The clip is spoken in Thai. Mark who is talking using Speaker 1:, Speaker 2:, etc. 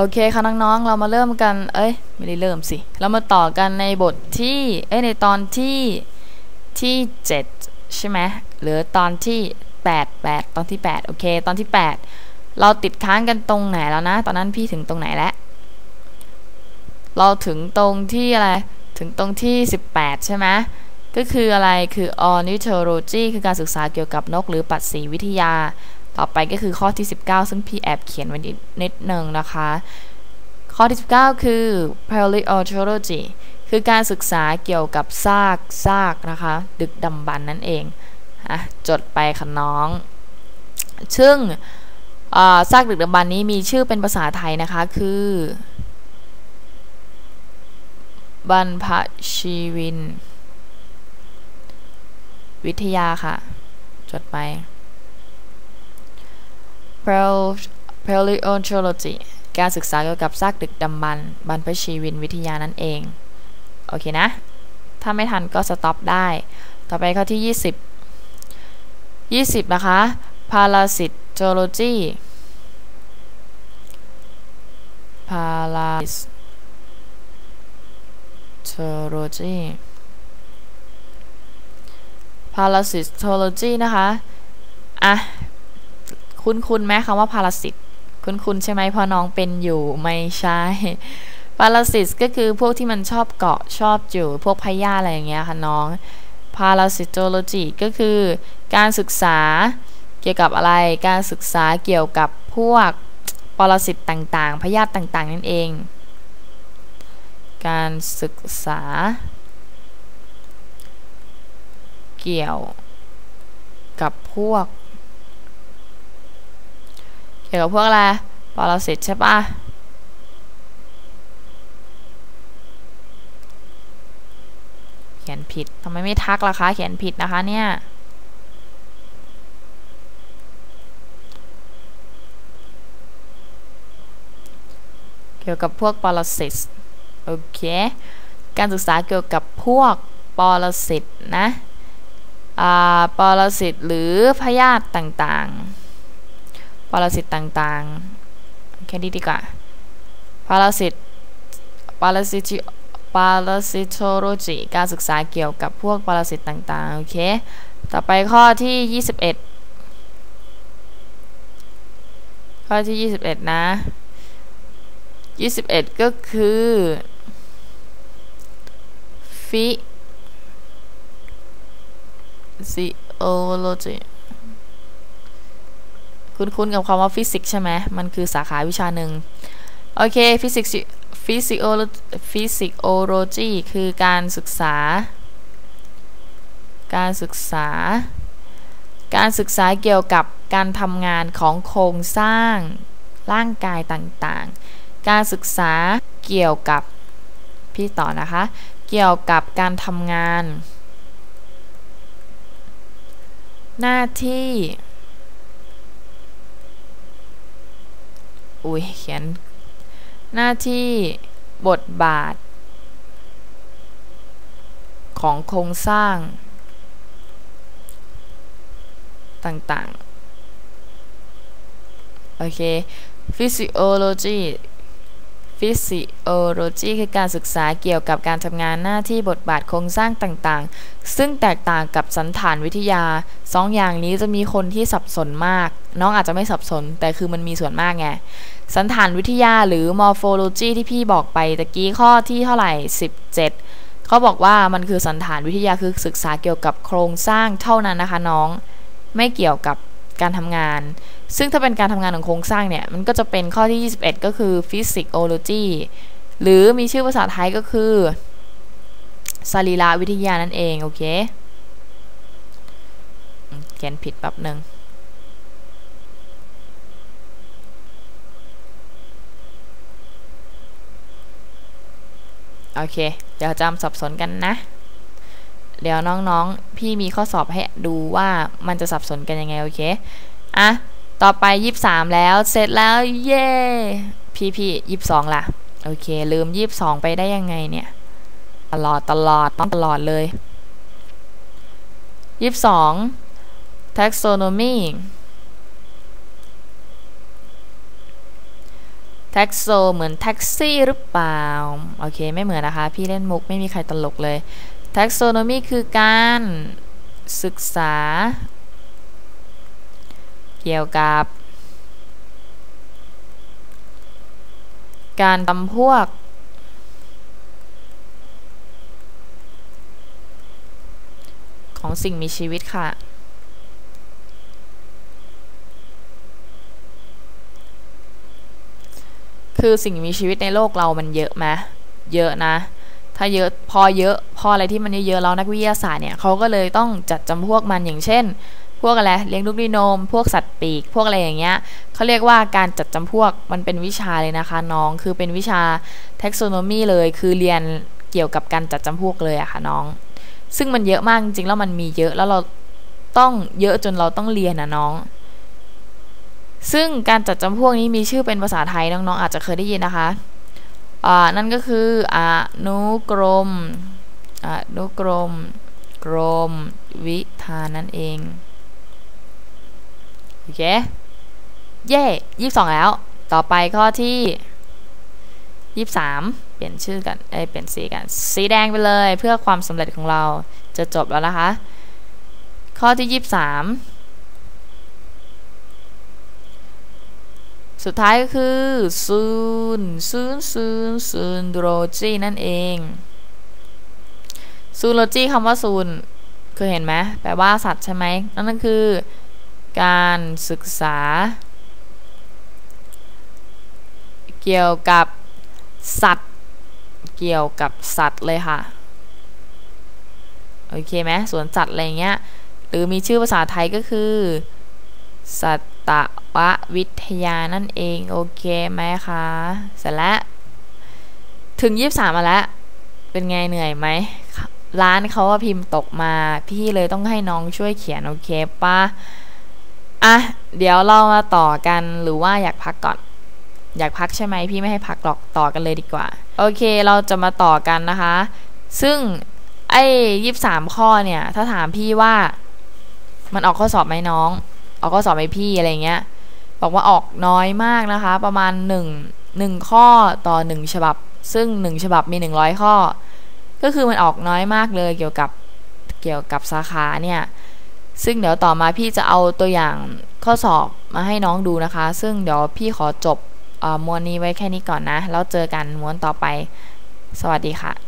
Speaker 1: โอเคค่ะน้องๆ เรามาเริ่มกัน เอ้ย ไม่ได้เริ่มสิ เรามาต่อกันในบทที่ เอ้ย ในตอนที่ที่ 7 ใช่ไหมหรือตอนที่ 8 8 ตอนที่ 8 โอเค ตอนที่ 8 เราติดค้างกันตรงไหนแล้วนะ ตอนนั้นพี่ถึงตรงไหนแล้ว เราถึงตรงที่อะไร ถึงตรงที่ 18 ใช่ไหมก็คืออะไร คือ ornithology คือการศึกษาเกี่ยวกับนกหรือปัตสีวิทยา ต่อไปก็คือข้อที่ 19 ซึ่งพี่แอบเขียนไว้นิดนึงนะคะ ข้อที่ 19 คือ paleontology คือการศึกษาเกี่ยวกับซากซากนะคะ ดึกดำบรรนั่นเองอะจดไปค่ะน้อง ซึ่งซากดึกดำบรรนี้มีชื่อเป็นภาษาไทยนะคะคือบรรพชีวิน วิทยาค่ะ จดไป paleontology การศึกษาเกี่ยวกับซากดึกดำบรรบรรพชีวินวิทยานั่นเอง โอเคนะ ถ้าไม่ทันก็สต็อปได้ ต่อไปข้อที่ 20 20 นะคะ parasitology parasitology parasitology นะคะ อะ คุ้นคุ้นไหมคำว่าพาราสิตคุ้นคุ้นใช่ไหมพราะน้องเป็นอยู่ไม่ใช่พาราสิตก็คือพวกที่มันชอบเกาะชอบอยู่ พวกพยาธิอะไรอย่างเงี้ยค่ะน้อง parasitology ก็คือการศึกษาเกี่ยวกับอะไรการศึกษาเกี่ยวกับพวกปรสิตต่างๆ พยาธิต่างๆ นั่นเอง การศึกษา เกี่ยวกับพวก เกี่ยวกับพวกอะไรปรสิตใช่ปะเขียนผิดทำไมไม่ทักล่ะคะ เขียนผิดนะคะเนี่ยเกี่ยวกับพวกปรสิตโอเค การศึกษาเกี่ยวกับพวกปรสิตนะปรสิตหรือพยาธิต่างๆ ปรสิตต่างๆ แค่นี้ดีกว่าปรสิตปรสิตปรสิตโลจีการศึกษาเกี่ยวกับพวกปรสิตต่างๆ โอเค ต่อไปข้อที่ 21 ข้อที่ 21 นะ 21 ก็คือฟิซิโอโลจี คุ้นๆกับคำว่าฟิสิกส์ใช่ไหมมันคือสาขาวิชาหนึ่งโอเคฟิสิกส์ฟิสิโอฟิสิโอโลจีคือการศึกษา การศึกษา การศึกษาเกี่ยวกับการทำงานของโครงสร้างร่างกายต่างๆ การศึกษาเกี่ยวกับพี่ต่อนะคะ เกี่ยวกับการทำงาน หน้าที่ อุ้ยเขียน หน้าที่บทบาท ของโครงสร้าง ต่างๆ โอเค physiology physiology คือการศึกษาเกี่ยวกับการทำงานหน้าที่บทบาทโครงสร้างต่างๆ ซึ่งแตกต่างกับสันฐานวิทยาสองอย่างนี้จะมีคนที่สับสนมาก น้องอาจจะไม่สับสน แต่คือมันมีส่วนมากไง สันฐานวิทยาหรือ morphology ที่พี่บอกไปตะกี้ข้อที่เท่าไหร่ 17 เขาบอกว่ามันคือสันฐานวิทยาคือศึกษาเกี่ยวกับโครงสร้างเท่านั้นนะคะน้อง ไม่เกี่ยวกับการทำงาน ซึ่งถ้าเป็นการทำงานของโครงสร้างเนี่ย มันก็จะเป็นข้อที่ 21 ก็คือ physiology หรือมีชื่อภาษาไทยก็คือสรีระวิทยานั่นเอง โอเค เขียนผิดแป๊บหนึ่ง โอเค เดี๋ยวจำสับสนกันนะ เดี๋ยวน้องๆ พี่มีข้อสอบให้ดูว่ามันจะสับสนกันยังไงโอเค อะ ต่อไปยีบสามแล้ว เสร็จแล้ว เย้พี่พี่ยีบสองล่ะ โอเค ลืมยีบสองไปได้ยังไงเนี่ย ตลอดตลอดต้องตลอดเลยยีบสอง taxonomy แท็กโซเหมือนแท็กซี่หรือเปล่า โอเค ไม่เหมือนนะคะ พี่เล่นมุกไม่มีใครตลกเลย taxonomy คือการศึกษา เกี่ยวกับ การจำพวก ของสิ่งมีชีวิตค่ะ คือสิ่งมีชีวิตในโลกเรามันเยอะไหมเยอะนะ ถ้าเยอะพอเยอะพออะไรที่มันเยอะๆแล้วนักวิทยาศาสตร์เนี่ยเขาก็เลยต้องจัดจำพวกมันอย่างเช่น พวกอะไรเลี้ยงลูกด้วยนม พวกสัตว์ปีก พวกอะไรอย่างเงี้ยเขาเรียกว่าการจัดจำพวกมันเป็นวิชาเลยนะคะน้องคือเป็นวิชา taxonomy เลยคือเรียนเกี่ยวกับการจัดจำพวกเลยอะค่ะน้อง ซึ่งมันเยอะมากจริงๆแล้วมันมีเยอะแล้วเราต้องเยอะจนเราต้องเรียนนะน้อง ซึ่งการจัดจำพวกนี้มีชื่อเป็นภาษาไทยน้องๆ อาจจะเคยได้ยินนะคะนั่นก็คืออนุกรมอนุกรม กรม วิธานั่นเองโอเคเย่ยี่สองแล้ว ต่อไปข้อที่ยี่สามเปลี่ยนชื่อกันเอ้ยเปลี่ยนสีกัน สีแดงไปเลยเพื่อความสำเร็จของเราจะจบแล้วนะคะ ข้อที่ยี่สาม สุดท้ายก็คือซูนซูนซูนซูนโรจีนั่นเองซูนโรจีคำว่าซูนเคยเห็นไหมแปลว่าสัตว์ใช่ไหมนั่นก็คือ การศึกษา เกี่ยวกับสัตว์ เกี่ยวกับสัตว์เลยค่ะโอเคไหมสวนสัตว์อะไรเงี้ยหรือมีชื่อภาษาไทยก็คือ สัตว ตวิทยานั่นเอง โอเคไหมคะเสร็จแล้วถึงยี่สามมาแล้ว เป็นไงเหนื่อยไหม ร้านเขาว่าพิมพ์ตกมา พี่เลยต้องให้น้องช่วยเขียน โอเคปะอะ เดี๋ยวเรามาต่อกันหรือว่าอยากพักก่อน อยากพักใช่ไหมพี่ไม่ให้พักหรอกต่อกันเลยดีกว่า โอเคเราจะมาต่อกันนะคะ ซึ่งไอ้ยี่สามข้อเนี่ย ถ้าถามพี่ว่า มันออกข้อสอบไหมน้อง เออกข้อสอบไหมพี่อะไรเงี้ยบอกว่าออกน้อยมากนะคะ ประมาณ 1 1 ข้อต่อ 1 ฉบับ ซึ่ง 1 ฉบับมี 100 ข้อ ก็คือมันออกน้อยมากเลยเกี่ยวกับเกี่ยวกับสาขาเนี่ยซึ่งเดี๋ยวต่อมาพี่จะเอาตัวอย่างข้อสอบมาให้น้องดูนะคะ ซึ่งเดี๋ยวพี่ขอจบม้วนนี้ไว้แค่นี้ก่อนนะ แล้วเจอกันม้วนต่อไป สวัสดีค่ะ